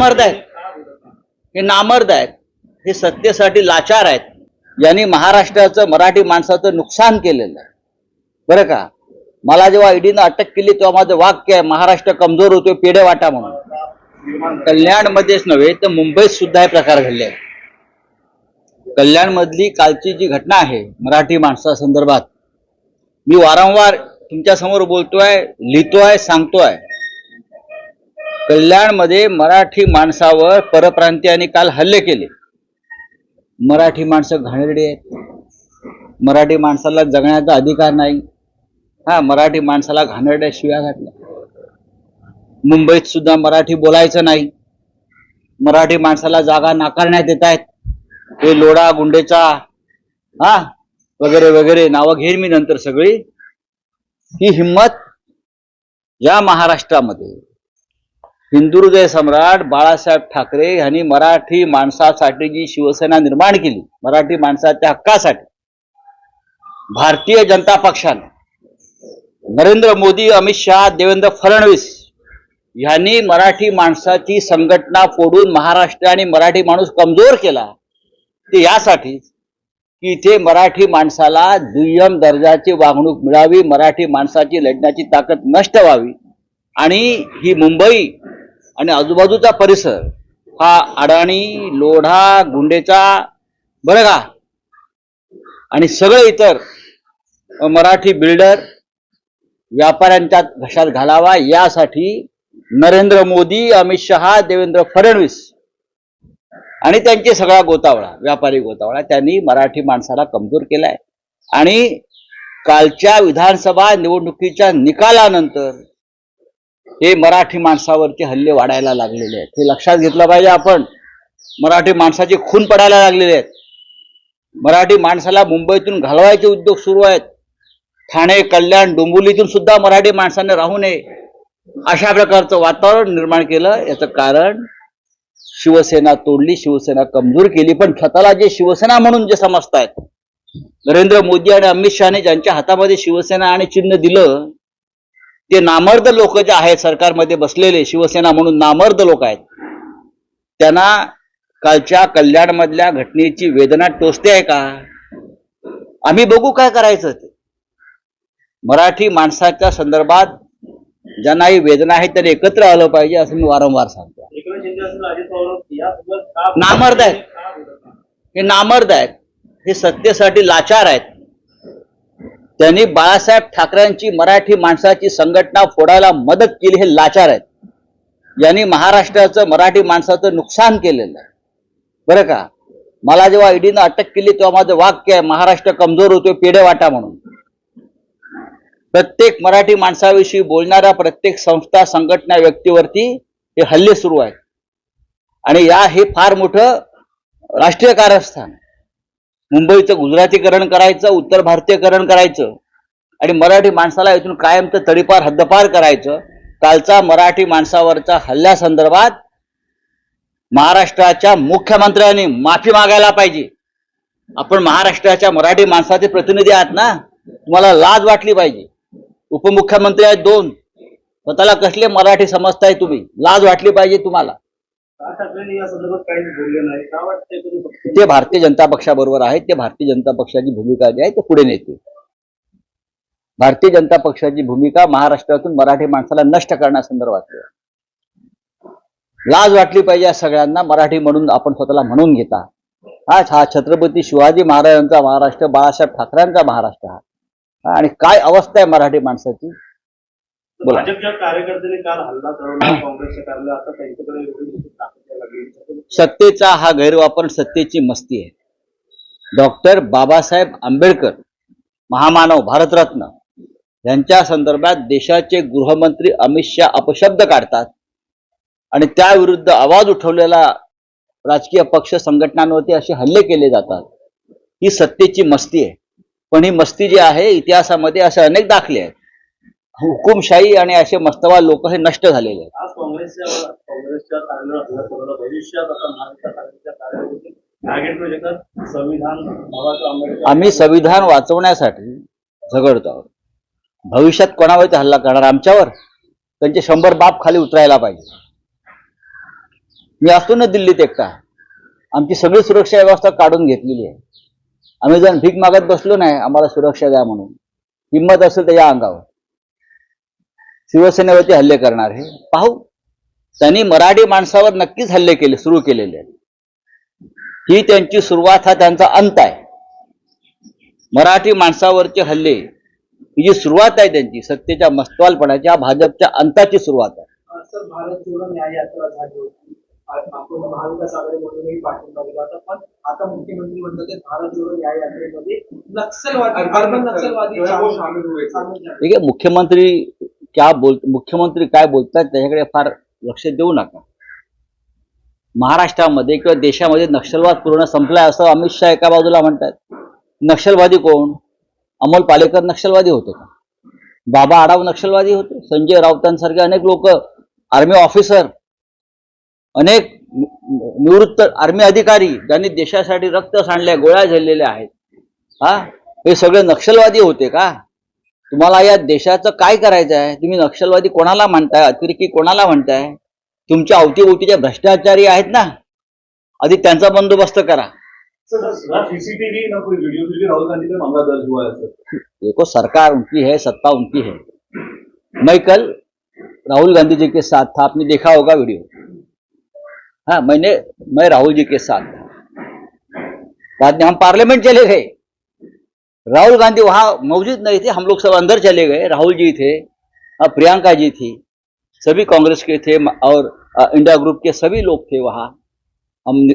नामर्द आहेत. हे नामर्द आहेत. हे सत्तेसाठी लाचार आहेत. यांनी महाराष्ट्राचं मराठी माणसाचं नुकसान केलेलं आहे. बरं का? मला जेव्हा ईडीनं अटक केली तेव्हा माझं वाक्य आहे महाराष्ट्र कमजोर होतोय पेढे वाटा म्हणून. कल्याणमध्येच नव्हे तर मुंबईत सुद्धा हे प्रकार घडले आहेत. कल्याणमधली कालची जी घटना आहे मराठी माणसासंदर्भात मी वारंवार तुमच्यासमोर बोलतोय लिहितोय सांगतोय. कल्याणमध्ये मराठी माणसावर परप्रांतीयांनी काल हल्ले केले. मराठी माणसं घाणेरडी आहेत. मराठी माणसाला जगण्याचा अधिकार नाही. हा मराठी माणसाला घाणेरड्या शिव्या घातल्या मुंबईत सुद्धा मराठी बोलायचं नाही. मराठी माणसाला जागा नाकारण्यात येत आहेत. हे लोडा गुंडेचा हा वगैरे वगैरे नावं घेईन मी नंतर सगळी. ही हिंमत या महाराष्ट्रामध्ये हिंदुहृदय सम्राट बाळासाहेब ठाकरे यांनी मराठी माणसासाठी जी शिवसेना निर्माण केली मराठी माणसाच्या हक्कासाठी भारतीय जनता पक्षाने नरेंद्र मोदी अमित शहा देवेंद्र फडणवीस यांनी मराठी माणसाची संघटना फोडून महाराष्ट्र आणि मराठी माणूस कमजोर केला ते यासाठीच की इथे मराठी माणसाला दुय्यम दर्जाची वागणूक मिळावी मराठी माणसाची लढण्याची ताकद नष्ट व्हावी. आणि ही मुंबई आणि आजूबाजूचा परिसर हा अडाणी लोढा गुंडेचा बरं का? आणि सगळे इतर मराठी बिल्डर व्यापाऱ्यांच्या घशात घालावा यासाठी नरेंद्र मोदी अमित शहा देवेंद्र फडणवीस आणि त्यांचे सगळा गोतावळा व्यापारी गोतावळा त्यांनी मराठी माणसाला कमजोर केलाय. आणि कालच्या विधानसभा निवडणुकीच्या निकालानंतर हे मराठी माणसावरचे हल्ले वाढायला लागलेले आहेत. हे लक्षात घेतलं पाहिजे आपण. मराठी माणसाचे खून पडायला लागलेले आहेत. मराठी माणसाला मुंबईतून घालवायचे उद्योग सुरू आहेत. ठाणे कल्याण डोंबिवलीतून सुद्धा मराठी माणसाने राहू नये अशा प्रकारचं वातावरण निर्माण केलं. याचं कारण शिवसेना तोडली शिवसेना कमजोर केली. पण स्वतःला जे शिवसेना म्हणून जे समजतायत नरेंद्र मोदी आणि अमित शहाने ज्यांच्या हातामध्ये शिवसेना आणि चिन्ह दिलं ते नामर्द लोक जे आहेत सरकारमध्ये बसलेले शिवसेना म्हणून नामर्द लोक आहेत त्यांना कालच्या कल्याणमधल्या घटनेची वेदना टोचते आहे का? आम्ही बघू काय करायचं ते. मराठी माणसाच्या संदर्भात ज्यांना ही वेदना आहे त्यांनी एकत्र आलं पाहिजे असं मी वारंवार सांगतो. नामर्द आहेत. हे नामर्द आहेत. हे सत्तेसाठी लाचार आहेत. त्यांनी बाळासाहेब ठाकरेंची मराठी माणसाची संघटना फोडायला मदत केली हे लाचार आहेत. यांनी महाराष्ट्राचं मराठी माणसाचं नुकसान केलेलं आहे. बरं का? मला जेव्हा ईडीनं अटक केली तेव्हा माझं वाक्य आहे महाराष्ट्र कमजोर होतोय पेढे वाटा म्हणून. प्रत्येक मराठी माणसाविषयी बोलणाऱ्या प्रत्येक संस्था संघटना व्यक्तीवरती हे हल्ले सुरू आहेत. आणि या हे फार मोठं राष्ट्रीय कारस्थान मुंबईचं गुजरातीकरण करायचं उत्तर भारतीयकरण करायचं आणि मराठी माणसाला इथून कायमचं तडीपार हद्दपार करायचं. कालचा मराठी माणसावरचा हल्ल्यासंदर्भात महाराष्ट्राच्या मुख्यमंत्र्यांनी माफी मागायला पाहिजे. आपण महाराष्ट्राच्या मराठी माणसाचे प्रतिनिधी आहात ना? तुम्हाला लाज वाटली पाहिजे. उपमुख्यमंत्री आहेत दोन. स्वतःला कसले मराठी समजताय तुम्ही? लाज वाटली पाहिजे तुम्हाला. ते भारतीय जनता पक्षाबरोबर आहेत ते भारतीय जनता पक्षाची भूमिका जी आहे ते पुढे नेते भारतीय जनता पक्षाची भूमिका महाराष्ट्रातून मराठी माणसाला नष्ट करण्यासंदर्भात. लाज वाटली पाहिजे या सगळ्यांना मराठी म्हणून आपण स्वतःला म्हणून घेता. हा हा छत्रपती शिवाजी महाराजांचा महाराष्ट्र बाळासाहेब ठाकरेंचा महाराष्ट्र हा. आणि काय अवस्था आहे मराठी माणसाची? बोला. भाजपच्या कार्यकर्त्यांनी काल हल्ला चढवला काँग्रेसच्या कार्यालय आता त्यांच्याकडे एवढी मोठी ताकद यायला लागली सत्तेचा हा गैरवापर सत्तेची मस्ती आहे. डॉक्टर बाबासाहेब आंबेडकर महामानव भारतरत्न यांच्या संदर्भात देशाचे गृहमंत्री अमित शहा अपशब्द काढतात आणि त्याविरुद्ध आवाज उठवलेला राजकीय पक्ष संघटनांवरती असे हल्ले केले जातात. ही सत्तेची मस्ती आहे. पण ही मस्ती जी आहे इतिहासामध्ये असे अनेक दाखले आहेत. हुकुमशाही आणि असे मस्तवा लोक हे नष्ट झालेले आहेत. आज आलेलं भविष्यात आता महाराष्ट्र काँग्रेसच्या आम्ही संविधान वाचवण्यासाठी झगडतो आहोत. भविष्यात कोणावरती हल्ला करणार? आमच्यावर? त्यांचे शंभर बाप खाली उतरायला पाहिजे. मी असतो ना दिल्लीत एकटा. आमची सगळी सुरक्षा व्यवस्था काढून घेतलेली आहे. आम्ही जण भीक मागत बसलो नाही आम्हाला सुरक्षा द्या म्हणून. हिंमत असेल त्याच्या अंगावर. शिवसेनेवरती हल्ले करणार. हे पाहू. त्यांनी मराठी माणसावर नक्कीच हल्ले केले सुरू केलेले आहेत. ही त्यांची सुरुवात हा त्यांचा अंत आहे. मराठी माणसावरचे हल्ले ही जी सुरुवात आहे त्यांची सत्तेच्या मस्तवालपणाची हा भाजपच्या अंताची सुरुवात आहे. ठीक आहे मुख्यमंत्री क्या बोल मुख्यमंत्री काय बोलतात त्याच्याकडे फार लक्ष देऊ नका. महाराष्ट्रामध्ये किंवा देशामध्ये नक्षलवाद पूर्ण संपलाय असं अमित शहा एका बाजूला म्हणतात. नक्षलवादी कोण? अमोल पालेकर नक्षलवादी होते का? बाबा आडाव नक्षलवादी होते. संजय राऊतांसारखे अनेक लोक आर्मी ऑफिसर अनेक निवृत्त आर्मी अधिकारी ज्यांनी देशासाठी रक्त सांडल्या गोळ्या झेललेल्या आहेत. हा? हे सगळे नक्षलवादी होते का? तुम्हाला या देशाचं काय करायचं आहे? तुम्ही नक्षलवादी कोणाला म्हणताय? अतिरेकी कोणाला म्हणताय? तुमच्या अवतीभोवतीचे भ्रष्टाचारी आहेत ना? आधी त्यांचा बंदोबस्त करा. देखो सरकार उनकी है सत्ता उनकी है. मैं कल राहुल गांधी जी के साथ था आपने देखा होगा वीडियो हाँ मैंने मैं राहुल जी के साथ था। बाद में हम पार्लियामेंट चले गए। राहुल गांधी वहाँ मौजूद नहीं थे, हम लोग सब अंदर चले गए। राहुल जी थे प्रियंका जी थी, सभी कांग्रेस के थे, और इंडिया ग्रुप के सभी लोग थे वहाँ। हम